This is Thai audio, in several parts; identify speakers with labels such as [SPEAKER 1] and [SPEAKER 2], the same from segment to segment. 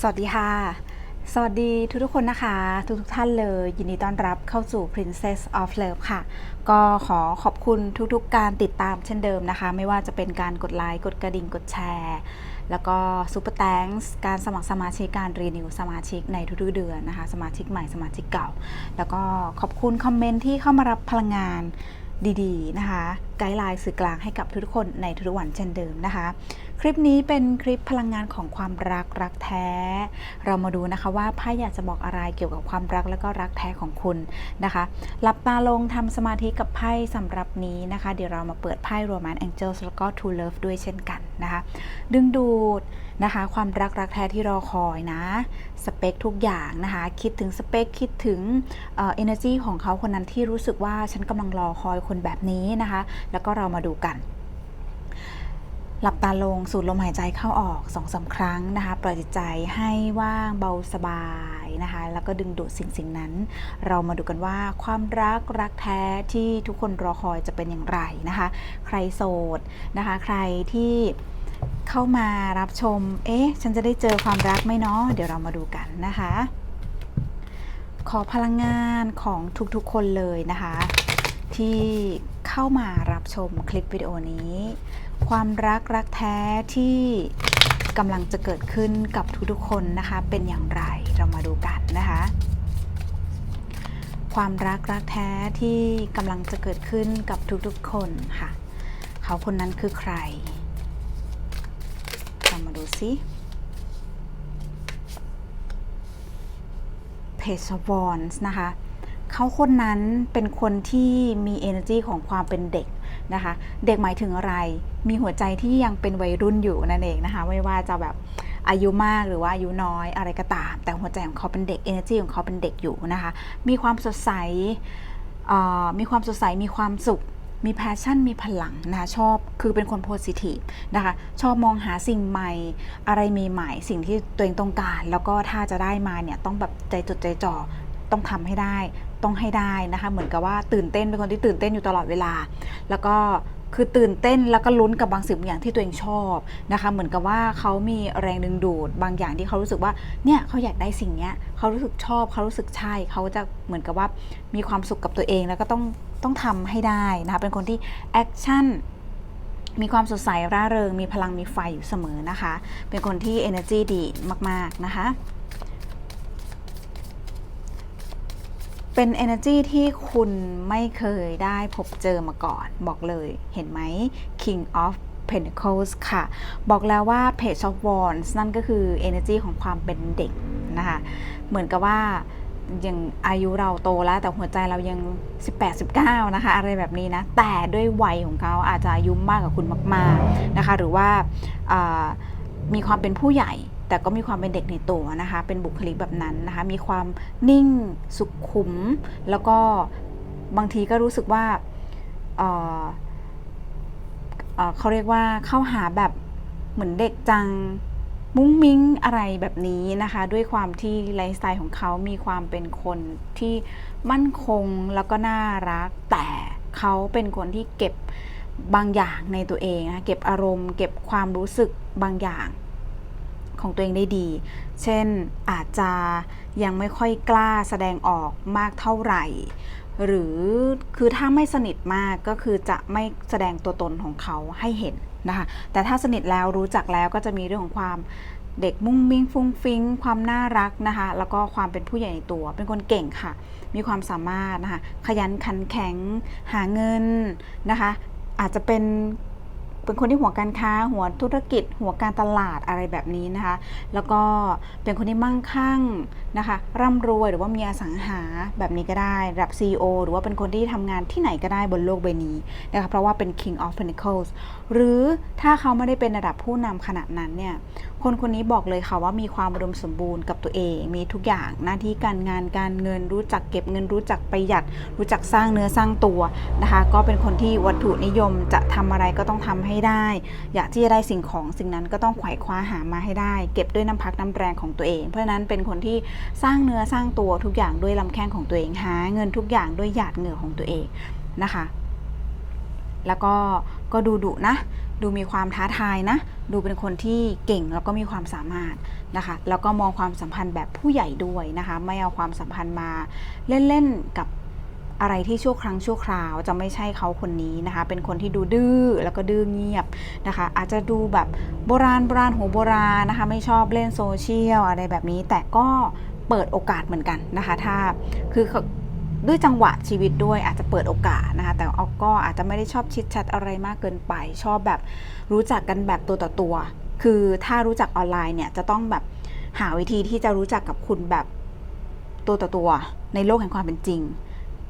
[SPEAKER 1] สวัสดีค่ะ สวัสดีทุกทุกๆคนนะคะ ทุกทุกๆท่านเลย ยินดีต้อนรับเข้าสู่ Princess of Love ค่ะ ก็ขอขอบคุณทุกๆการติดตามเช่นเดิมนะคะ ไม่ว่าจะเป็นการกดไลค์ กดกระดิ่ง กดแชร์ แล้วก็ซูเปอร์แตงส์การสมัครสมาชิกการรีนิวสมาชิกในทุกๆเดือนนะคะ สมาชิกใหม่สมาชิกเก่า แล้วก็ขอบคุณคอมเมนต์ที่เข้ามารับพลังงานดีๆนะคะ ไกด์ไลน์สื่อกลางให้กับทุกๆคนในทุกๆวันเช่นเดิมนะคะ คลิปนี้เป็นคลิปพลังงานของความรักรักแท้ เรามาดูนะคะว่าไพ่อยากจะบอกอะไรเกี่ยวกับความรักและก็รักแท้ของคุณนะคะ หลับตาลงทำสมาธิกับไพ่สำหรับนี้นะคะ เดี๋ยวเรามาเปิดไพ่ Romance Angels แล้วก็ True Love ด้วยเช่นกันนะคะ ดึงดูดนะคะ ความรักรักแท้ที่รอคอยนะ สเปคทุกอย่างนะคะ คิดถึงสเปคคิดถึงเอ่อ energy ของเขาคนนั้นที่รู้สึกว่าฉันกำลังรอคอยคนแบบนี้นะคะ แล้วก็เรามาดูกัน หลับตาลงสูดลมหายใจเข้าออกสองสาครั้งนะคะ ปล่อยจิตใจให้ว่างเบาสบายนะคะ แล้วก็ดึงดูดสิ่งสิ่งนั้น เรามาดูกันว่าความรักรักแท้ที่ทุกคนรอคอยจะเป็นอย่างไรนะคะ ใครโสดนะคะ ใครที่เข้ามารับชม เอ๊ะ ฉันจะได้เจอความรักไหมเนาะเดี๋ยวเรามาดูกันนะคะ ขอพลังงานของทุกๆคนเลยนะคะ ที่เข้ามารับชมคลิปวิดีโอนี้ ความรักรักแท้ที่กำลังจะเกิดขึ้นกับทุกๆคนนะคะ เป็นอย่างไรเรามาดูกันนะคะ ความรักรักแท้ที่กำลังจะเกิดขึ้นกับทุกๆคนค่ะ เขาคนนั้นคือใคร เรามาดูซิ Page of Wands นะคะ เขาคนนั้นเป็นคนที่มี energy ของความเป็นเด็ก นะคะ เด็กหมายถึงอะไร มีหัวใจที่ยังเป็นวัยรุ่นอยู่นั่นเองนะคะ ไม่ว่าจะแบบอายุมากหรือว่าอายุน้อยอะไรก็ตาม แต่หัวใจของเขาเป็นเด็ก energy ของเขาเป็นเด็กอยู่นะคะ มีความสดใสมีความสดใส มีความสุข มีแพชชั่น มีพลังนะคะชอบ คือเป็นคนโพสิทีฟนะคะ ชอบมองหาสิ่งใหม่ อะไรใหม่ๆ สิ่งที่ตัวเองต้องการ แล้วก็ถ้าจะได้มาเนี่ย ต้องแบบใจจดใจจ่อ ต้องทำให้ได้ ต้องให้ได้นะคะ เหมือนกับว่าตื่นเต้นเป็นคนที่ตื่นเต้นอยู่ตลอดเวลา แล้วก็คือตื่นเต้นแล้วก็ลุ้นกับบางสิ่งบางอย่างที่ตัวเองชอบนะคะ เหมือนกับว่าเขามีแรงดึงดูดบางอย่างที่เขารู้สึกว่าเนี่ยเขาอยากได้สิ่งเนี้ยเขารู้สึกชอบเขารู้สึกใช่เขาจะเหมือนกับว่ามีความสุขกับตัวเองแล้วก็ต้องต้องทำให้ได้นะคะเป็นคนที่แอคชั่นมีความสดใสร่าเริง มีพลังมีไฟอยู่เสมอนะคะ เป็นคนที่ energy ดีมาก ๆ นะคะ เป็น energy ที่คุณไม่เคยได้พบเจอมาก่อน บอกเลยเห็นไหม King of Pentacles ค่ะ บอกแล้วว่า Page of Wands นั่นก็คือ energy ของความเป็นเด็กนะคะ เหมือนกับว่ายังอายุเราโตแล้ว แต่หัวใจเรายัง 18 19 นะคะ อะไรแบบนี้นะ แต่ด้วยวัยของเขาอาจจะอายุมากกว่าคุณมาก ๆ นะคะ หรือว่าอ่ามีความเป็นผู้ใหญ่ แต่ก็มีความเป็นเด็กในตัวนะคะ เป็นบุคลิกแบบนั้นนะคะ มีความนิ่งสุขุม แล้วก็บางทีก็รู้สึกว่าเเเขาเรียกว่าเข้าหาแบบเหมือนเด็กจังมุ้งมิ้งอะไรแบบนี้นะคะ ด้วยความที่ไลฟ์สไตล์ของเขามีความเป็นคนที่มั่นคงแล้วก็น่ารัก แต่เขาเป็นคนที่เก็บบางอย่างในตัวเองนะเก็บอารมณ์ เก็บความรู้สึกบางอย่าง ของตัวเองได้ดี เช่นอาจจะยังไม่ค่อยกล้าแสดงออกมากเท่าไหร่ หรือคือถ้าไม่สนิทมากก็คือจะไม่แสดงตัวตนของเขาให้เห็นนะคะแต่ถ้าสนิทแล้วรู้จักแล้วก็จะมีเรื่องของความเด็กมุ้งมิ้งฟุ้งฟิ้งความน่ารักนะคะแล้วก็ความเป็นผู้ใหญ่ในตัว เป็นคนเก่งค่ะ มีความสามารถนะคะขยันขันแข็งหาเงินนะคะ อาจจะเป็น เป็นคนที่หัวการค้า หัวธุรกิจ หัวการตลาดอะไรแบบนี้นะคะ แล้วก็เป็นคนที่มั่งคั่งนะคะ ร่ำรวยหรือว่ามีอสังหาแบบนี้ก็ได้ระดับ CEO หรือว่าเป็นคนที่ทำงานที่ไหนก็ได้บนโลกใบนี้นะคะเพราะว่าเป็น King of Pentacles หรือถ้าเขาไม่ได้เป็นระดับผู้นำขนาดนั้นเนี่ยคนคนนี้บอกเลยค่ะว่ามีความอุดมสมบูรณ์กับตัวเอง มีทุกอย่างหน้าที่การงานการเงินรู้จักเก็บเงินรู้จักประหยัด รู้จักสร้างเนื้อสร้างตัวนะคะ ก็เป็นคนที่วัตถุนิยมจะทำอะไรก็ต้องทำให้ได้ อยากที่จะได้สิ่งของสิ่งนั้นก็ต้องไขว่คว้าหามาให้ได้ เก็บด้วยน้ำพักน้ำแรงของตัวเอง เพราะฉะนั้นเป็นคนที่สร้างเนื้อสร้างตัวทุกอย่างด้วยลำแข้งของตัวเองหาเงินทุกอย่างด้วยหยาดเหงื่อของตัวเองนะคะ แล้วก็ก็ดูดุนะ ดูมีความท้าทายนะ ดูเป็นคนที่เก่งแล้วก็มีความสามารถนะคะ แล้วก็มองความสัมพันธ์แบบผู้ใหญ่ด้วยนะคะ ไม่เอาความสัมพันธ์มาเล่นๆกับอะไรที่ชั่วครั้งชั่วคราวจะไม่ใช่เขาคนนี้นะคะ เป็นคนที่ดูดื้อแล้วก็ดื้อเงียบนะคะ อาจจะดูแบบโบราณโบราณหัวโบราณนะคะ ไม่ชอบเล่นโซเชียลอะไรแบบนี้ แต่ก็เปิดโอกาสเหมือนกันนะคะ ถ้าคือเขา ด้วยจังหวะชีวิตด้วยอาจจะเปิดโอกาสนะคะ แต่เอาก็อาจจะไม่ได้ชอบชิดชัดอะไรมากเกินไป ชอบแบบรู้จักกันแบบตัวต่อตัว คือถ้ารู้จักออนไลน์เนี่ยจะต้องแบบหาวิธีที่จะรู้จักกับคุณแบบตัวต่อตัว ในโลกแห่งความเป็นจริง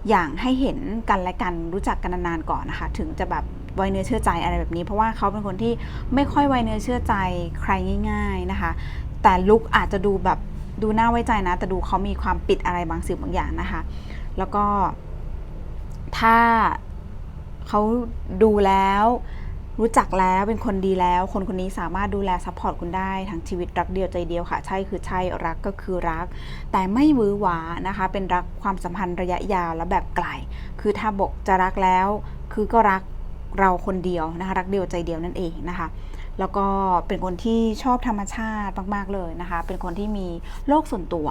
[SPEAKER 1] อย่างให้เห็นกันและกันรู้จักกันนานๆก่อนนะคะ ถึงจะแบบไวเนื้อเชื่อใจอะไรแบบนี้ เพราะว่าเขาเป็นคนที่ไม่ค่อยไวเนื้อเชื่อใจใครง่าย ๆนะคะ แต่ลุกอาจจะดูแบบดูน่าไว้ใจนะ แต่ดูเขามีความปิดอะไรบางสิ่งบางอย่างนะคะ แล้วก็ถ้าเขาดูแล้ว รู้จักแล้วเป็นคนดีแล้ว คนคนนี้สามารถดูแลซัพพอร์ตคุณได้ทั้งชีวิตรักเดียวใจเดียวค่ะ ใช่คือใช่รักก็คือรัก แต่ไม่วือหวานะคะ เป็นรักความสัมพันธ์ระยะยาวและแบบไกล คือถ้าบอกจะรักแล้ว คือก็รักเราคนเดียวนะคะ รักเดียวใจเดียวนั่นเองนะคะ แล้วก็เป็นคนที่ชอบธรรมชาติมากๆเลยนะคะ เป็นคนที่มีโลกส่วนตัว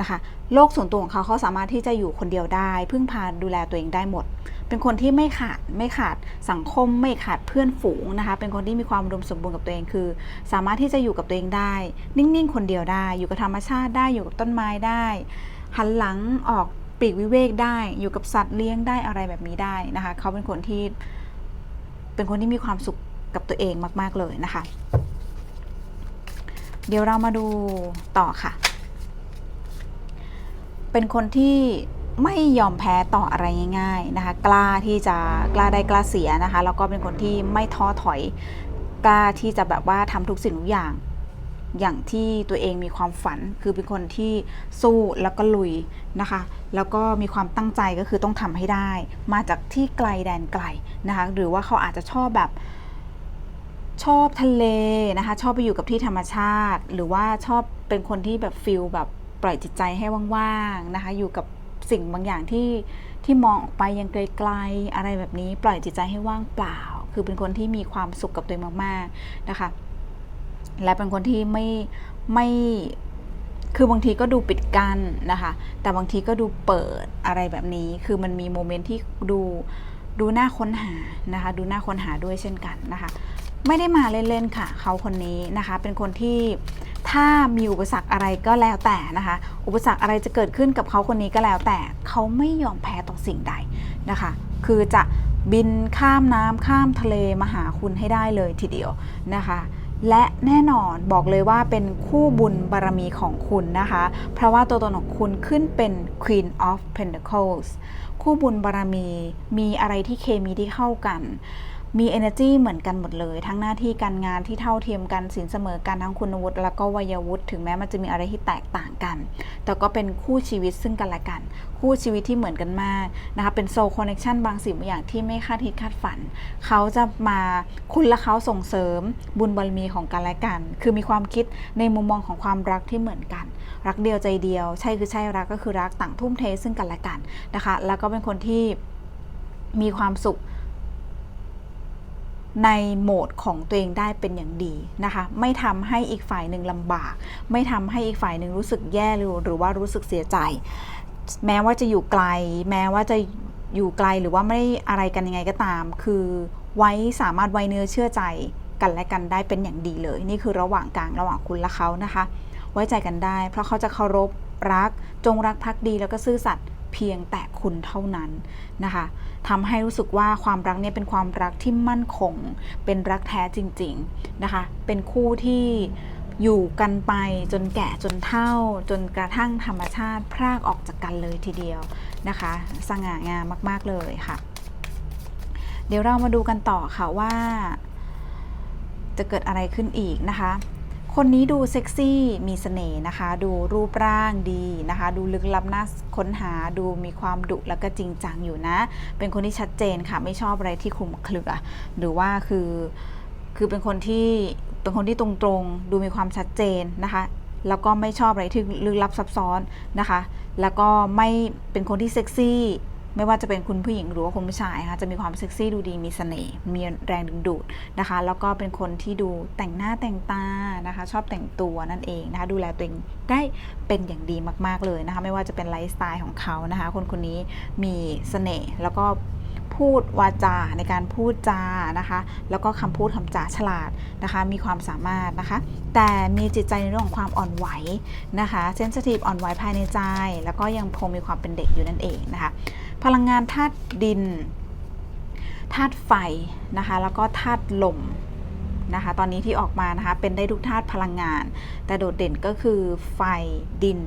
[SPEAKER 1] นะคะ โลกส่วนตัวของเขาเขาสามารถที่จะอยู่คนเดียวได้ พึ่งพาดูแลตัวเองได้หมด เป็นคนที่ไม่ขาดไม่ขาดสังคมไม่ขาดเพื่อนฝูงนะคะ เป็นคนที่มีความอุดมสมบูรณ์กับตัวเองคือ สามารถที่จะอยู่กับตัวเองได้ นิ่งๆ คนเดียวได้ อยู่กับธรรมชาติได้อยู่กับต้นไม้ได้หันหลังออกปีกวิเวกได้อยู่กับสัตว์เลี้ยงได้อะไรแบบนี้ได้นะคะ เขาเป็นคนที่เป็นคนที่มีความสุข กับตัวเองมาก ๆ เลยนะคะ เดี๋ยวเรามาดูต่อค่ะ เป็นคนที่ไม่ยอมแพ้ต่ออะไรง่าย ๆนะคะ กล้าที่จะกล้าได้กล้าเสียนะคะ แล้วก็เป็นคนที่ไม่ท้อถอย กล้าที่จะแบบว่าทำทุกสิ่งทุกอย่าง อย่างที่ตัวเองมีความฝัน คือเป็นคนที่สู้แล้วก็ลุยนะคะ แล้วก็มีความตั้งใจก็คือต้องทำให้ได้ มาจากที่ไกลแดนไกลนะคะ หรือว่าเขาอาจจะชอบแบบ ชอบทะเลนะคะ ชอบไปอยู่กับที่ธรรมชาติ หรือว่าชอบเป็นคนที่แบบฟิลแบบปล่อยจิตใจให้ว่างๆนะคะ อยู่กับสิ่งบางอย่างที่ที่มองออกไปยังไกลๆอะไรแบบนี้ ปล่อยจิตใจให้ว่างเปล่า คือเป็นคนที่มีความสุขกับตัวเองมาก ๆนะคะ และเป็นคนที่ไม่ไม่คือบางทีก็ดูปิดกั้นนะคะ แต่บางทีก็ดูเปิดอะไรแบบนี้ คือมันมีโมเมนต์ที่ดูดูน่าค้นหานะคะ ดูน่าค้นหาด้วยเช่นกันนะคะ ไม่ได้มาเล่นๆค่ะ เขาคนนี้นะคะ เป็นคนที่ถ้ามีอุปสรรคอะไรก็แล้วแต่นะคะ อุปสรรคอะไรจะเกิดขึ้นกับเขาคนนี้ก็แล้วแต่เขาไม่ยอมแพ้ต่อสิ่งใดนะคะ คือจะบินข้ามน้ำข้ามทะเลมาหาคุณให้ได้เลยทีเดียวนะคะและแน่นอนบอกเลยว่าเป็นคู่บุญบารมีของคุณนะคะ เพราะว่าตัวตนของคุณขึ้นเป็น Queen of Pentacles คู่บุญบารมีมีอะไรที่เคมีที่เข้ากัน มี energy เหมือนกันหมดเลย ทั้งหน้าที่การงานที่เท่าเทียมกันสินเสมอกันทั้งคุณวุฒิแล้วก็วัยวุฒิถึงแม้มันจะมีอะไรที่แตกต่างกัน แต่ก็เป็นคู่ชีวิตซึ่งกันและกัน คู่ชีวิตที่เหมือนกันมากนะคะเป็นโซ c ค n เน c t ชันบางสิ่งบางอย่างที่ไม่คาดคิดคาดฝัน เขาจะมาคุณและเขาส่งเสริมบุญบารมีของกันและกัน คือมีความคิดในมุมมองของความรักที่เหมือนกัน รักเดียวใจเดียว ใช่คือใช่รักก็คือรักต่างทุ่มเทซึ่งกันและกันนะคะ แล้วก็เป็นคนที่มีความสุข ในโหมดของตัวเองได้เป็นอย่างดีนะคะ ไม่ทำให้อีกฝ่ายหนึ่งลำบาก ไม่ทำให้อีกฝ่ายหนึ่งรู้สึกแย่หรือหรือว่ารู้สึกเสียใจ แม้ว่าจะอยู่ไกล แม้ว่าจะอยู่ไกลหรือว่าไม่ได้อะไรกันยังไงก็ตาม คือไว้สามารถไว้เนื้อเชื่อใจกันและกันได้เป็นอย่างดีเลย นี่คือระหว่างกลางระหว่างคุณและเขานะคะ ไว้ใจกันได้ เพราะเขาจะเคารพรัก จงรักภักดีแล้วก็ซื่อสัตย์ เพียงแต่คุณเท่านั้นนะคะทำให้รู้สึกว่าความรักเนี่ยเป็นความรักที่มั่นคง เป็นรักแท้จริง ๆนะคะ เป็นคู่ที่อยู่กันไปจนแก่จนเฒ่า จนกระทั่งธรรมชาติพรากออกจากกันเลยทีเดียวนะคะ สง่างามมาก ๆ เลยค่ะ เดี๋ยวเรามาดูกันต่อค่ะว่า จะเกิดอะไรขึ้นอีกนะคะ คนนี้ดูเซ็กซี่มีเสน่ห์นะคะ ดูรูปร่างดีนะคะ ดูลึกลับน่าค้นหาดูมีความดุแล้วก็จริงจังอยู่นะ เป็นคนที่ชัดเจนค่ะ ไม่ชอบอะไรที่คลุมเครือ หรือว่าคือคือเป็นคนที่เป็นคนที่ตรงๆ ดูมีความชัดเจนนะคะแล้วก็ไม่ชอบอะไรที่ลึกลับซับซ้อนนะคะ แล้วก็ไม่เป็นคนที่เซ็กซี่ ไม่ว่าจะเป็นคุณผู้หญิงหรือว่าคุณผู้ชายนะคะจะมีความเซ็กซี่ดูดีมีเสน่ห์มีแรงดึงดูดนะคะ แล้วก็เป็นคนที่ดูแต่งหน้าแต่งตานะคะ ชอบแต่งตัวนั่นเองนะคะดูแลตัวเองได้เป็นอย่างดีมาก ๆเลยนะคะ ไม่ว่าจะเป็นไลฟ์สไตล์ของเขานะคะ คนคนนี้มีเสน่ห์แล้วก็พูดวาจาในการพูดจานะคะ แล้วก็คำพูดคำจาฉลาดนะคะ มีความสามารถนะคะ แต่มีจิตใจในเรื่องของความอ่อนไหวนะคะเซนซิทีฟอ่อนไหวภายในใจ แล้วก็ยังคงมีความเป็นเด็กอยู่นั่นเองนะคะ พลังงานธาตุดินธาตุไฟนะคะแล้วก็ธาตุลมนะคะตอนนี้ที่ออกมานะคะเป็นได้ทุกธาตุพลังงาน แต่โดดเด่นก็คือไฟดิน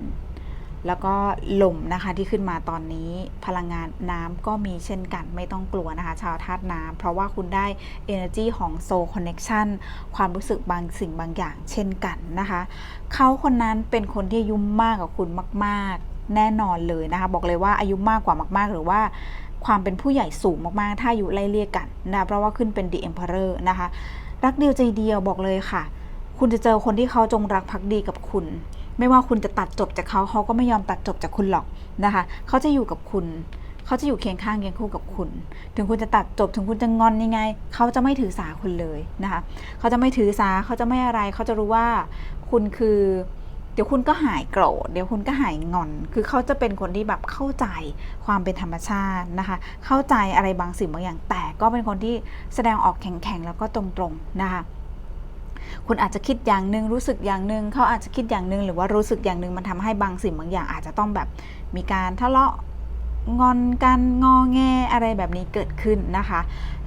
[SPEAKER 1] แล้วก็ลมนะคะที่ขึ้นมาตอนนี้พลังงานน้ำก็มีเช่นกันไม่ต้องกลัวนะคะ ชาวธาตุน้ำเพราะว่าคุณได้ energy ของ soul connection ความรู้สึกบางสิ่งบางอย่างเช่นกันนะคะเขาคนนั้นเป็นคนที่ยุ่มมากกว่าคุณมาก ๆ แน่นอนเลยนะคะบอกเลยว่าอายุมากกว่ามากๆ หรือว่าความเป็นผู้ใหญ่สูงมากๆ ถ้าอายุไล่เลี่ยกันนะเพราะว่าขึ้นเป็น the emperor นะคะรักเดียวใจเดียวบอกเลยค่ะ คุณจะเจอคนที่เขาจงรักภักดีกับคุณ ไม่ว่าคุณจะตัดจบจากเขาเขาก็ไม่ยอมตัดจบจากคุณหรอกนะคะเขาจะอยู่กับคุณเขาจะอยู่เคียงข้างเคียงคู่กับคุณ ถึงคุณจะตัดจบ ถึงคุณจะงอนยังไง เขาจะไม่ถือสาคุณเลยนะคะ เขาจะไม่ถือสา เขาจะไม่อะไร เขาจะรู้ว่าคุณคือ ดี๋ยวคุณก็หายโกรธเดี๋ยวคุณก็หายงอน คือเขาจะเป็นคนที่แบบเข้าใจความเป็นธรรมชาตินะคะ เข้าใจอะไรบางสิ่งบางอย่าง แต่ก็เป็นคนที่แสดงออกแข็งๆแล้วก็ตรงๆนะคะคุณอาจจะคิดอย่างหนึ่งรู้สึกอย่างหนึ่งเขาอาจจะคิดอย่างหนึ่งหรือว่ารู้สึกอย่างหนึ่งมันทำให้บางสิ่งบางอย่างอาจจะต้องแบบมีการทะเลาะ งอนกันงอแงอะไรแบบนี้เกิดขึ้นนะคะ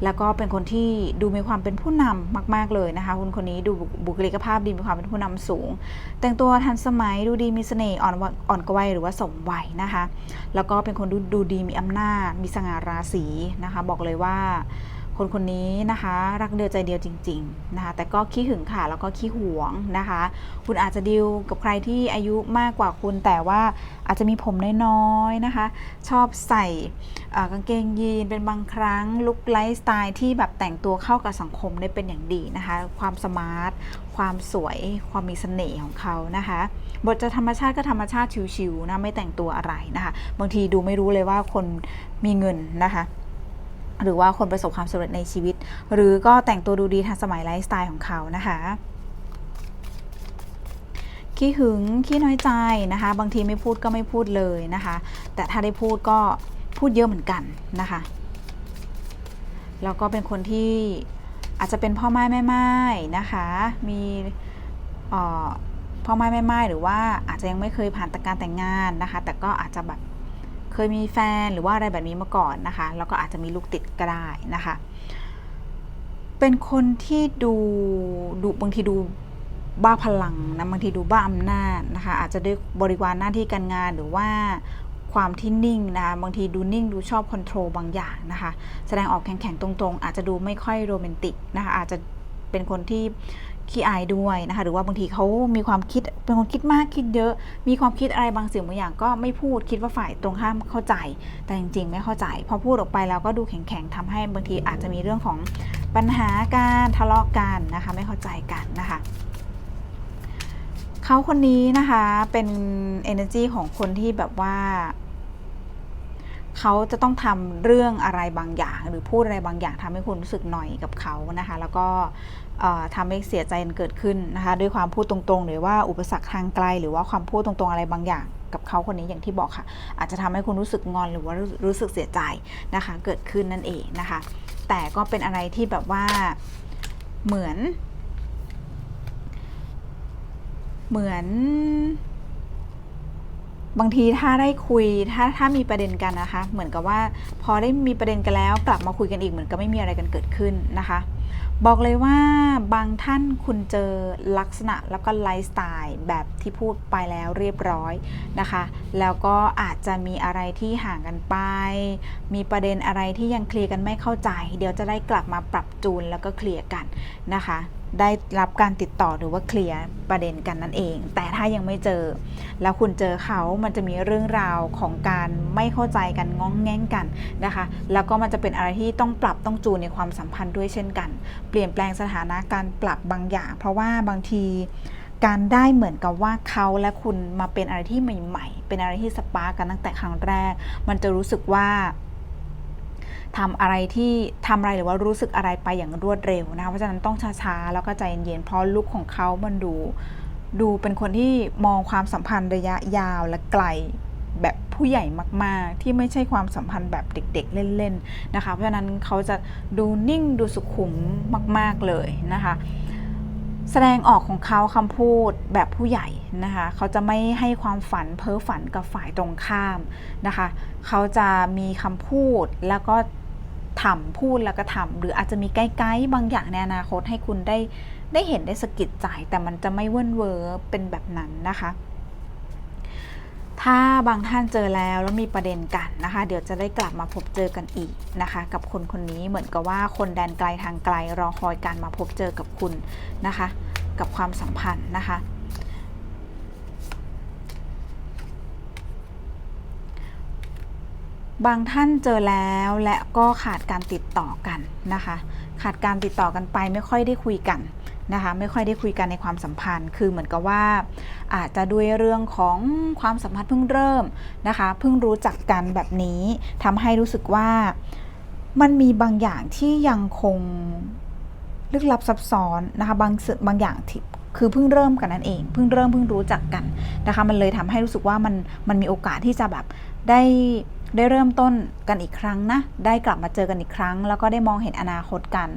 [SPEAKER 1] แล้วก็เป็นคนที่ดูมีความเป็นผู้นำมาก ๆเลยนะคะคุณคนนี้ดูบุคลิกภาพดีมีความเป็นผู้นำสูง แต่งตัวทันสมัยดูดีมีเสน่ห์อ่อนวอ่อนกวัยหรือว่าสมวัยนะคะ แล้วก็เป็นคนดูดูดีมีอำนาจมีสง่าราศีนะคะ บอกเลยว่า คนคนนี้นะคะ รักเดียวใจเดียวจริงๆนะคะแต่ก็ขี้หึงค่ะแล้วก็ขี้หวงนะคะ คุณอาจจะดิวกับใครที่อายุมากกว่าคุณแต่ว่าอาจจะมีผมน้อยๆนะคะ ชอบใส่กางเกงยีนเป็นบางครั้งลุคไลฟ์สไตล์ที่แบบแต่งตัวเข้ากับสังคมได้เป็นอย่างดีนะคะ ความสมาร์ท ความสวย ความมีเสน่ห์ของเขานะคะ บทจะธรรมชาติก็ธรรมชาติชิวๆนะไม่แต่งตัวอะไรนะคะ บางทีดูไม่รู้เลยว่าคนมีเงินนะคะ หรือว่าคนประสบความสำเร็จในชีวิต หรือก็แต่งตัวดูดีทันสมัยไลฟ์สไตล์ของเขานะคะขี้หึงขี้น้อยใจนะคะ บางทีไม่พูดก็ไม่พูดเลยนะคะ แต่ถ้าได้พูดก็พูดเยอะเหมือนกันนะคะแล้วก็เป็นคนที่อาจจะเป็นพ่อไม้แม่ไม้นะคะ มีพ่อไม้แม่ไม้หรือว่าอาจจะยังไม่เคยผ่านการแต่งงานนะคะ แต่ก็อาจจะแบบ เคยมีแฟนหรือว่าอะไรแบบนี้มาก่อนนะคะ แล้วก็อาจจะมีลูกติดก็ได้นะคะ เป็นคนที่ดูดูบางทีดูบ้าพลังนะบางทีดูบ้าอำนาจนะคะ อาจจะด้วยบริวารหน้าที่การงานหรือว่าความที่นิ่งนะคะบางทีดูนิ่งดูชอบคอนโทรลบางอย่างนะคะ แสดงออกแข็งๆตรงๆ อาจจะดูไม่ค่อยโรแมนติกนะคะอาจจะเป็นคนที่ ขี้อายด้วยนะคะหรือว่าบางทีเขามีความคิดเป็นคนคิดมากคิดเยอะ มีความคิดอะไรบางสิ่งบางอย่างก็ไม่พูดคิดว่าฝ่ายตรงข้ามเข้าใจ แต่จริง ๆ ไม่เข้าใจ พอพูดออกไปแล้วก็ดูแข็งๆทำให้บางทีอาจจะมีเรื่องของปัญหาการทะเลาะกันนะคะไม่เข้าใจกันนะคะเขาคนนี้นะคะเป็น energy ของคนที่แบบว่า เขาจะต้องทำเรื่องอะไรบางอย่าง หรือพูดอะไรบางอย่างทำให้คุณรู้สึกหน่อยกับเขานะคะ แล้วก็เอ่อทำให้เสียใจเกิดขึ้นนะคะ ด้วยความพูดตรงๆ หรือว่าอุปสรรคทางไกล หรือว่าความพูดตรงๆอะไรบางอย่างกับเขาคนนี้อย่างที่บอกค่ะ อาจจะทำให้คุณรู้สึกงอนหรือว่ารู้สึกเสียใจนะคะ เกิดขึ้นนั่นเองนะคะ แต่ก็เป็นอะไรที่แบบว่าเหมือน เหมือน บางทีถ้าได้คุยถ้าถ้ามีประเด็นกันนะคะ เหมือนกับว่าพอได้มีประเด็นกันแล้ว กลับมาคุยกันอีกเหมือนกับไม่มีอะไรกันเกิดขึ้นนะคะ บอกเลยว่าบางท่านคุณเจอลักษณะแล้วก็ไลฟ์สไตล์แบบที่พูดไปแล้วเรียบร้อยนะคะ แล้วก็อาจจะมีอะไรที่ห่างกันไป มีประเด็นอะไรที่ยังเคลียร์กันไม่เข้าใจ เดี๋ยวจะได้กลับมาปรับจูนแล้วก็เคลียร์กันนะคะ ได้รับการติดต่อหรือว่าเคลียร์ประเด็นกันนั่นเอง แต่ถ้ายังไม่เจอ แล้วคุณเจอเขามันจะมีเรื่องราวของการไม่เข้าใจกันง้องแง่งกันนะคะ แล้วก็มันจะเป็นอะไรที่ต้องปรับต้องจูนในความสัมพันธ์ด้วยเช่นกัน เปลี่ยนแปลงสถานะการปรับบางอย่าง เพราะว่าบางทีการได้เหมือนกับว่าเขาและคุณมาเป็นอะไรที่ใหม่ ๆ เป็นอะไรที่สปาร์กกันตั้งแต่ครั้งแรก มันจะรู้สึกว่า ทำอะไรที่ทำอะไรหรือว่ารู้สึกอะไรไปอย่างรวดเร็วนะคะเพราะฉะนั้นต้องช้าๆแล้วก็ใจเย็นๆเพราะลุคของเขามันดู ดูเป็นคนที่มองความสัมพันธ์ระยะยาวและไกลแบบผู้ใหญ่มาก ๆ ที่ไม่ใช่ความสัมพันธ์แบบเด็ก ๆ เล่น ๆ นะคะ เพราะฉะนั้นเขาจะดูนิ่งดูสุขุมมาก ๆ เลยนะคะ แสดงออกของเขาคำพูดแบบผู้ใหญ่นะคะ เขาจะไม่ให้ความฝันเพ้อฝันกับฝ่ายตรงข้ามนะคะ เขาจะมีคำพูดแล้วก็ ทำพูดแล้วก็ทำหรืออาจจะมีไกด์บางอย่างในอนาคตให้คุณได้ได้เห็นได้สะกิดใจแต่มันจะไม่เว่นเวอร์เป็นแบบนั้นนะคะ ถ้าบางท่านเจอแล้วแล้วมีประเด็นกันนะคะ เดี๋ยวจะได้กลับมาพบเจอกันอีกนะคะ กับคนคนนี้เหมือนกับว่าคนแดนไกลทางไกลรอคอยการมาพบเจอกับคุณนะคะ กับความสัมพันธ์นะคะ บางท่านเจอแล้วและก็ขาดการติดต่อกันนะคะ ขาดการติดต่อกันไปไม่ค่อยได้คุยกันนะคะไม่ค่อยได้คุยกันในความสัมพันธ์ คือเหมือนกับว่าอาจจะด้วยเรื่องของความสัมพันธ์เพิ่งเริ่มนะคะ เพิ่งรู้จักกันแบบนี้ทำให้รู้สึกว่ามันมีบางอย่างที่ยังคงลึกลับซับซ้อนนะคะบางสิ่งบางอย่างที่คือเพิ่งเริ่มกันนั่นเอง เพิ่งเริ่มเพิ่งรู้จักกันนะคะ มันเลยทำให้รู้สึกว่ามันมันมีโอกาสที่จะแบบได้ ได้เริ่มต้นกันอีกครั้งนะ ได้กลับมาเจอกันอีกครั้ง แล้วก็ได้มองเห็นอนาคตกัน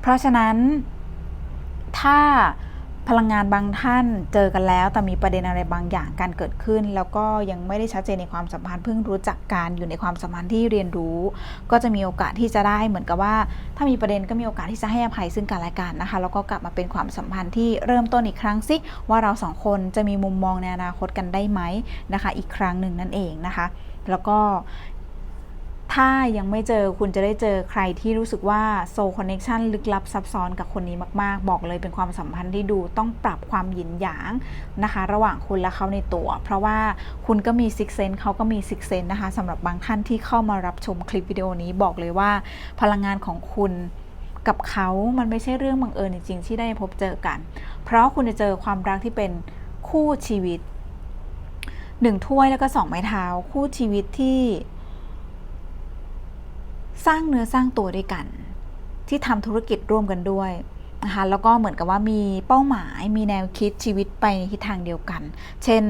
[SPEAKER 1] เพราะฉะนั้นถ้าพลังงานบางท่านเจอกันแล้ว แต่มีประเด็นอะไรบางอย่างการเกิดขึ้น แล้วก็ยังไม่ได้ชัดเจนในความสัมพันธ์เพิ่งรู้จักกันอยู่ในความสัมพันธ์ที่เรียนรู้ ก็จะมีโอกาสที่จะได้เหมือนกับว่า ถ้ามีประเด็นก็มีโอกาสที่จะให้อภัยซึ่งกันและกันนะคะ แล้วก็กลับมาเป็นความสัมพันธ์ที่เริ่มต้นอีกครั้งสิว่าเราสองคนจะมีมุมมองในอนาคตกันได้ไหมนะคะ อีกครั้งหนึ่งนั่นเองนะคะ แล้วก็ถ้ายังไม่เจอคุณจะได้เจอใครที่รู้สึกว่าโซลคอนเน t ชันลึกลับซับซ้อนกับคนนี้มาก ๆ บอกเลยเป็นความสัมพันธ์ที่ดูต้องปรับความหยินหยางนะคะ ระหว่างคุณและเขาในตัว เพราะว่าคุณก็มีซิกเซนเขาก็มีซิกเซนนะคะสำหรับบางท่านที่เข้ามารับชมคลิปวิดีโอนี้บอกเลยว่า พลังงานของคุณกับเขามันไม่ใช่เรื่องบังเอิญจริงๆที่ได้พบเจอกัน เพราะคุณจะเจอความรักที่เป็นคู่ชีวิต หนึ่งถ้วยแล้วก็สองไม้เท้าคู่ชีวิตที่ สร้างเนื้อสร้างตัวด้วยกัน ที่ทำธุรกิจร่วมกันด้วยนะคะแล้วก็เหมือนกับว่ามีเป้าหมายมีแนวคิดชีวิตไปในทิศทางเดียวกัน เช่น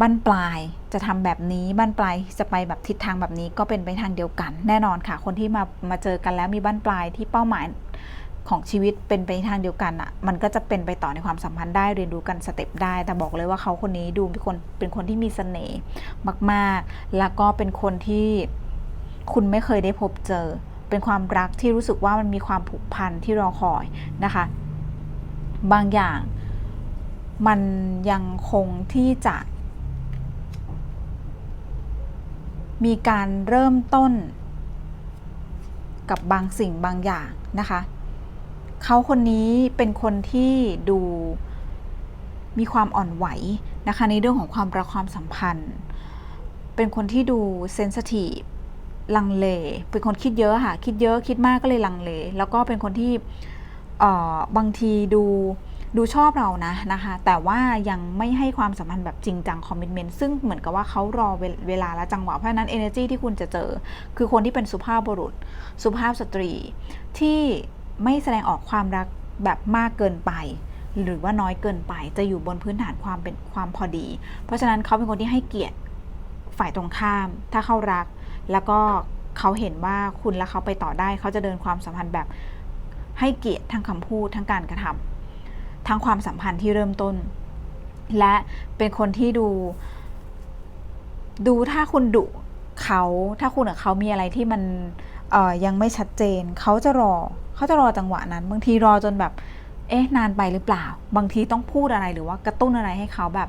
[SPEAKER 1] บั้นปลายจะทำแบบนี้บั้นปลายจะไปแบบทิศทางแบบนี้ก็เป็นไปทางเดียวกัน แน่นอนค่ะ คนที่มามาเจอกันแล้วมีบั้นปลายที่เป้าหมาย ของชีวิตเป็นไปทางเดียวกันอะ่ะมันก็จะเป็นไปต่อในความสัมพันธ์ได้เรียนรู้กันสเต็ปได้ แต่บอกเลยว่าเขาคนนี้ดูเป็นคนเป็นคนที่มีเสน่ห์มาก ๆ แล้วก็เป็นคนที่คุณไม่เคยได้พบเจอ เป็นความรักที่รู้สึกว่ามันมีความผูกพันที่รอคอยนะคะ บางอย่างมันยังคงที่จะ มีการเริ่มต้น กับบางสิ่งบางอย่างนะคะ เขาคนนี้เป็นคนที่ดูมีความอ่อนไหวนะคะในเรื่องของความรักความสัมพันธ์ เป็นคนที่ดูเซนซิทีฟลังเล เป็นคนคิดเยอะค่ะ คิดเยอะคิดมากก็เลยลังเล แล้วก็เป็นคนที่บางทีดูดูชอบเรานะนะคะ แต่ว่ายังไม่ให้ความสัมพันธ์แบบจริงจังคอมมิชเมนต์ซึ่งเหมือนกับว่าเขารอเวเวลาและจังหวะ เพราะฉะนั้น energy ที่คุณจะเจอ คือคนที่เป็นสุภาพบุรุษ สุภาพสตรีที่ ไม่แสดงออกความรักแบบมากเกินไป หรือว่าน้อยเกินไป จะอยู่บนพื้นฐานความเป็นความพอดี เพราะฉะนั้นเขาเป็นคนที่ให้เกียรติฝ่ายตรงข้าม ถ้าเขารัก แล้วก็เขาเห็นว่าคุณและเขาไปต่อได้ เขาจะเดินความสัมพันธ์แบบให้เกียรติทั้งคำพูดทั้งการกระทำทั้งความสัมพันธ์ที่เริ่มต้น และเป็นคนที่ดู ดูถ้าคุณดุเขาถ้าคุณกับเขามีอะไรที่มันยังไม่ชัดเจน เขาจะรอ เขาจะรอจังหวะนั้น บางทีรอจนแบบ เอ๊ะนานไปหรือเปล่า บางทีต้องพูดอะไรหรือว่ากระตุ้นอะไรให้เขาแบบ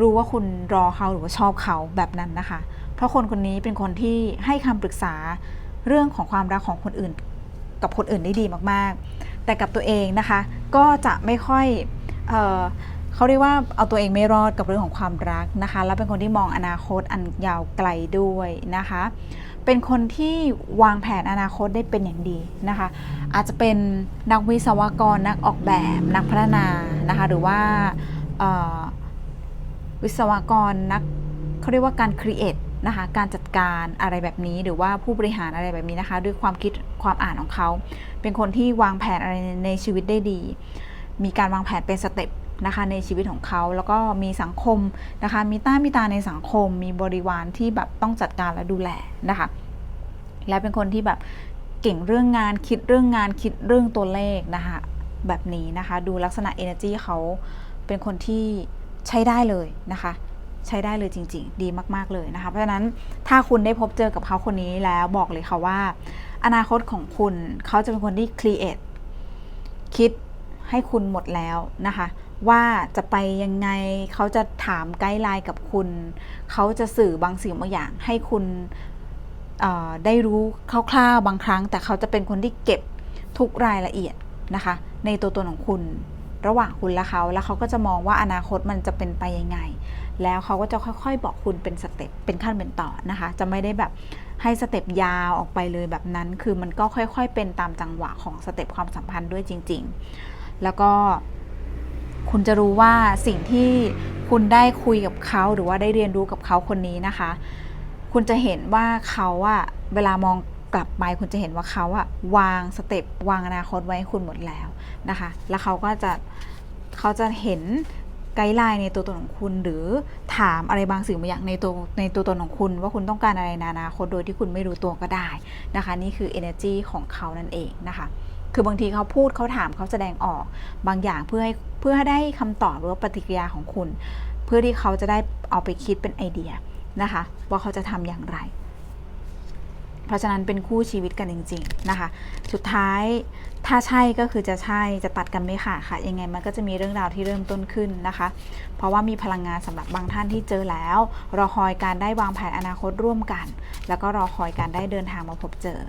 [SPEAKER 1] รู้ว่าคุณรอเขาหรือว่าชอบเขาแบบนั้นนะคะ เพราะคนคนนี้เป็นคนที่ให้คำปรึกษาเรื่องของความรักของคนอื่น กับคนอื่นได้ดีมากๆ แต่กับตัวเองนะคะ ก็จะไม่ค่อยเออเขาเรียกว่าเอาตัวเองไม่รอดกับเรื่องของความรักนะคะ แล้วเป็นคนที่มองอนาคตอันยาวไกลด้วยนะคะ เป็นคนที่วางแผนอนาคตได้เป็นอย่างดีนะคะ อาจจะเป็นนักวิศวกรนักออกแบบ นักพัฒนานะคะ หรือว่าวิศวกรนักเขาเรียกว่าการครีเอทนะคะการจัดการอะไรแบบนี้หรือว่าผู้บริหารอะไรแบบนี้นะคะ ด้วยความคิดความอ่านของเขา เป็นคนที่วางแผนอะไรในชีวิตได้ดี มีการวางแผนเป็นสเต็ป นะคะในชีวิตของเขา แล้วก็มีสังคมนะคะมีต้ามีตาในสังคม มีบริวารที่แบบต้องจัดการและดูแลนะคะ และเป็นคนที่แบบเก่งเรื่องงานคิดเรื่องงานคิดเรื่องตัวเลขนะคะแบบนี้นะคะดูลักษณะ energy เขาเป็นคนที่ใช้ได้เลยนะคะใช้ได้เลยจริง ๆ ดีมาก ๆ เลยนะคะ เพราะฉะนั้นถ้าคุณได้พบเจอกับเขาคนนี้แล้วบอกเลยค่ะว่า อนาคตของคุณเขาจะเป็นคนที่ create คิดให้คุณหมดแล้วนะคะ ว่าจะไปยังไงเขาจะถามไกด์ไลน์กับคุณ เขาจะสื่อบางสิ่งบางอย่างให้คุณได้รู้คร่าวๆบางครั้ง แต่เขาจะเป็นคนที่เก็บทุกรายละเอียดนะคะ ในตัวตนของคุณ ระหว่างคุณและเขาแล้วเขาก็จะมองว่าอนาคตมันจะเป็นไปยังไง แล้วเขาก็จะค่อยๆ บอกคุณเป็นสเต็ปเป็นขั้นเป็นตอนนะคะ จะไม่ได้แบบให้สเต็ปยาวออกไปเลยแบบนั้น คือมันก็ค่อยๆ เป็นตามจังหวะของสเต็ปความสัมพันธ์ด้วยจริง ๆ แล้วก็ คุณจะรู้ว่าสิ่งที่คุณได้คุยกับเขาหรือว่าได้เรียนรู้กับเขาคนนี้นะคะ คุณจะเห็นว่าเขาอะเวลามองกลับไปคุณจะเห็นว่าเขาอะวางสเต็ปวางอนาคตไว้ให้คุณหมดแล้วนะคะ แล้วเขาก็จะเขาจะเห็นไกด์ไลน์ในตัวตนของคุณ หรือถามอะไรบางสิ่งบางอย่างในตัวในตัวตนของคุณ ว่าคุณต้องการอะไรในอนาคตโดยที่คุณไม่รู้ตัวก็ได้นะคะ นี่คือ energy ของเขานั่นเองนะคะ คือบางทีเขาพูดเขาถามเขาแสดงออกบางอย่างเพื่อให้เพื่อให้ได้คำตอบหรือว่าปฏิกิริยาของคุณ เพื่อที่เขาจะได้เอาไปคิดเป็นไอเดียนะคะ ว่าเขาจะทำอย่างไร เพราะฉะนั้นเป็นคู่ชีวิตกันจริง ๆนะคะ สุดท้ายถ้าใช่ก็คือจะใช่จะตัดกันไม่ขาดค่ะ ยังไงมันก็จะมีเรื่องราวที่เริ่มต้นขึ้นนะคะ เพราะว่ามีพลังงานสำหรับบางท่านที่เจอแล้ว รอคอยการได้วางแผนอนาคตร่วมกัน แล้วก็รอคอยการได้เดินทางมาพบเจอ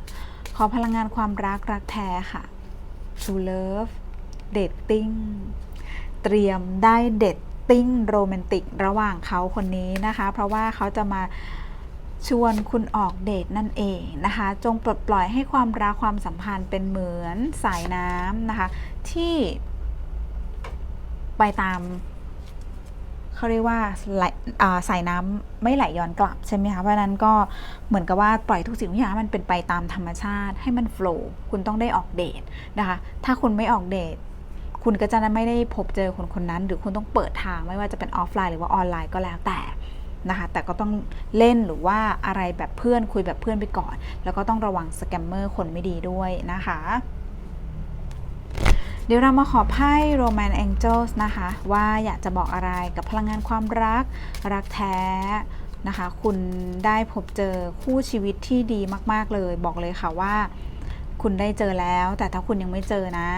[SPEAKER 1] ขอพลังงานความรักรักแท้ค่ะ True Love Dating เตรียมได้เดทติ้งโรแมนติกระหว่างเขาคนนี้นะคะ เพราะว่าเขาจะมาชวนคุณออกเดทนั่นเองนะคะ จงปลดปล่อยให้ความรักความสัมพันธ์เป็นเหมือนสายน้ำนะคะ ที่ไปตาม เขาเรียกว่าไหลอ่าสายน้ำไม่ไหลย้อนกลับใช่ไหมคะ เพราะนั้นก็เหมือนกับว่าปล่อยทุกสิ่งทุกอย่างมันเป็นไปตามธรรมชาติให้มันโฟล์คุณต้องได้ออกเดทนะคะ ถ้าคุณไม่ออกเดทคุณก็จะไม่ได้พบเจอคนคนนั้น หรือคุณต้องเปิดทางไม่ว่าจะเป็นออฟไลน์หรือว่าออนไลน์ก็แล้วแต่นะคะแต่ก็ต้องเล่นหรือว่าอะไรแบบเพื่อนคุยแบบเพื่อนไปก่อน แล้วก็ต้องระวังสแกมเมอร์คนไม่ดีด้วยนะคะ เดี๋ยวเรามาขอไพ่ Roman Angels นะคะ ว่าอยากจะบอกอะไรกับพลังงานความรัก รักแท้นะคะ คุณได้พบเจอคู่ชีวิตที่ดีมากๆเลย บอกเลยค่ะว่า คุณได้เจอแล้ว แต่ถ้าคุณยังไม่เจอนะ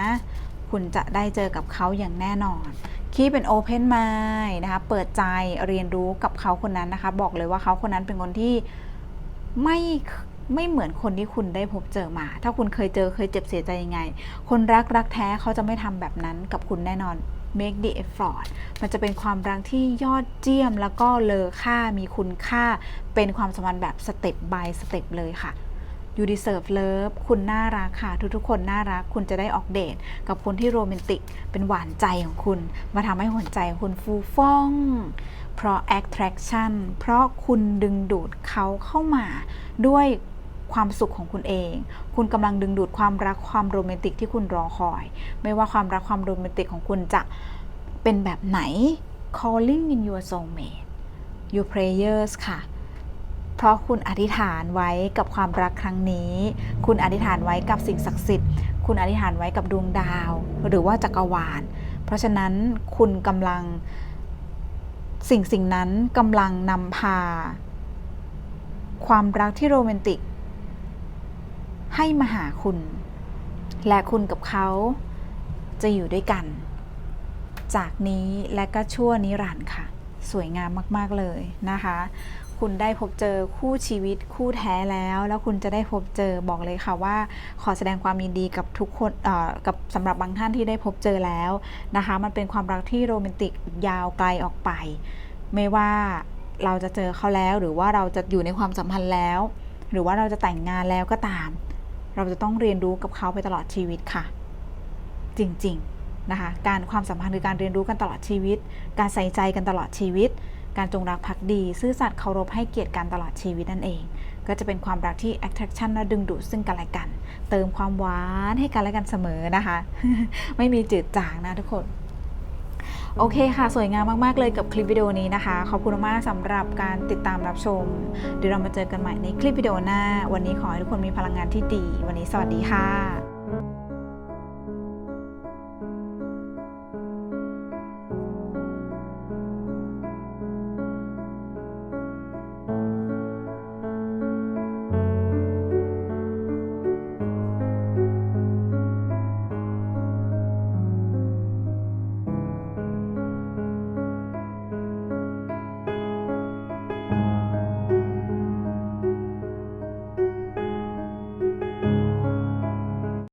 [SPEAKER 1] คุณจะได้เจอกับเขาอย่างแน่นอนคีเป็น Open Mind นะคะ เปิดใจเรียนรู้กับเขาคนนั้นนะคะ บอกเลยว่าเขาคนนั้นเป็นคนที่ไม่ ไม่เหมือนคนที่คุณได้พบเจอมา ถ้าคุณเคยเจอเคยเจ็บเสียใจยังไง คนรักรักแท้เขาจะไม่ทำแบบนั้นกับคุณแน่นอน make the effort มันจะเป็นความรักที่ยอดเยี่ยมแล้วก็เลอค่ามีคุณค่า เป็นความสัมพันธ์แบบ step by step เลยค่ะ you deserve love คุณน่ารักค่ะ ทุกๆ คนน่ารัก คุณจะได้ออกเดทกับคนที่โรแมนติก เป็นหวานใจของคุณ มาทำให้หัวใจของคุณฟูฟ่อง เพราะ attraction เพราะคุณดึงดูดเขาเข้ามาด้วย ความสุขของคุณเอง คุณกำลังดึงดูดความรักความโรแมนติกที่คุณรอคอย ไม่ว่าความรักความโรแมนติกของคุณจะเป็นแบบไหน calling in your soulmate your prayers ค่ะ เพราะคุณอธิษฐานไว้กับความรักครั้งนี้ คุณอธิษฐานไว้กับสิ่งศักดิ์สิทธิ์ คุณอธิษฐานไว้กับดวงดาว หรือว่าจักรวาล เพราะฉะนั้นคุณกำลังสิ่งสิ่งนั้นกำลังนำพา ความรักที่โรแมนติก ให้มาหาคุณ และคุณกับเขาจะอยู่ด้วยกัน จากนี้และก็ชั่วนิรันดร์ค่ะ สวยงามมาก ๆ เลยนะคะ คุณได้พบเจอคู่ชีวิตคู่แท้แล้ว แล้วคุณจะได้พบเจอบอกเลยค่ะว่า ขอแสดงความยินดีกับทุกคนกับสำหรับบางท่านที่ได้พบเจอแล้วนะคะ มันเป็นความรักที่โรแมนติกยาวไกลออกไป ไม่ว่าเราจะเจอเขาแล้วหรือว่าเราจะอยู่ในความสัมพันธ์แล้ว หรือว่าเราจะแต่งงานแล้วก็ตาม เราจะต้องเรียนรู้กับเขาไปตลอดชีวิตค่ะ จริงๆนะคะการความสัมพันธ์คือการเรียนรู้กันตลอดชีวิต การใส่ใจกันตลอดชีวิต การจงรักภักดี ซื่อสัตย์เคารพให้เกียรติกันตลอดชีวิตนั่นเอง ก็จะเป็นความรักที่ attraction และดึงดูดซึ่งกันและกัน เติมความหวานให้กันและกันเสมอนะคะ ไม่มีจืดจางนะทุกคน โอเคค่ะ สวยงามมาก ๆ เลยกับคลิปวิดีโอนี้นะคะ ขอบคุณมากสำหรับการติดตามรับชม เดี๋ยวเรามาเจอกันใหม่ในคลิปวิดีโอหน้า วันนี้ขอให้ทุกคนมีพลังงานที่ดี วันนี้สวัสดีค่ะ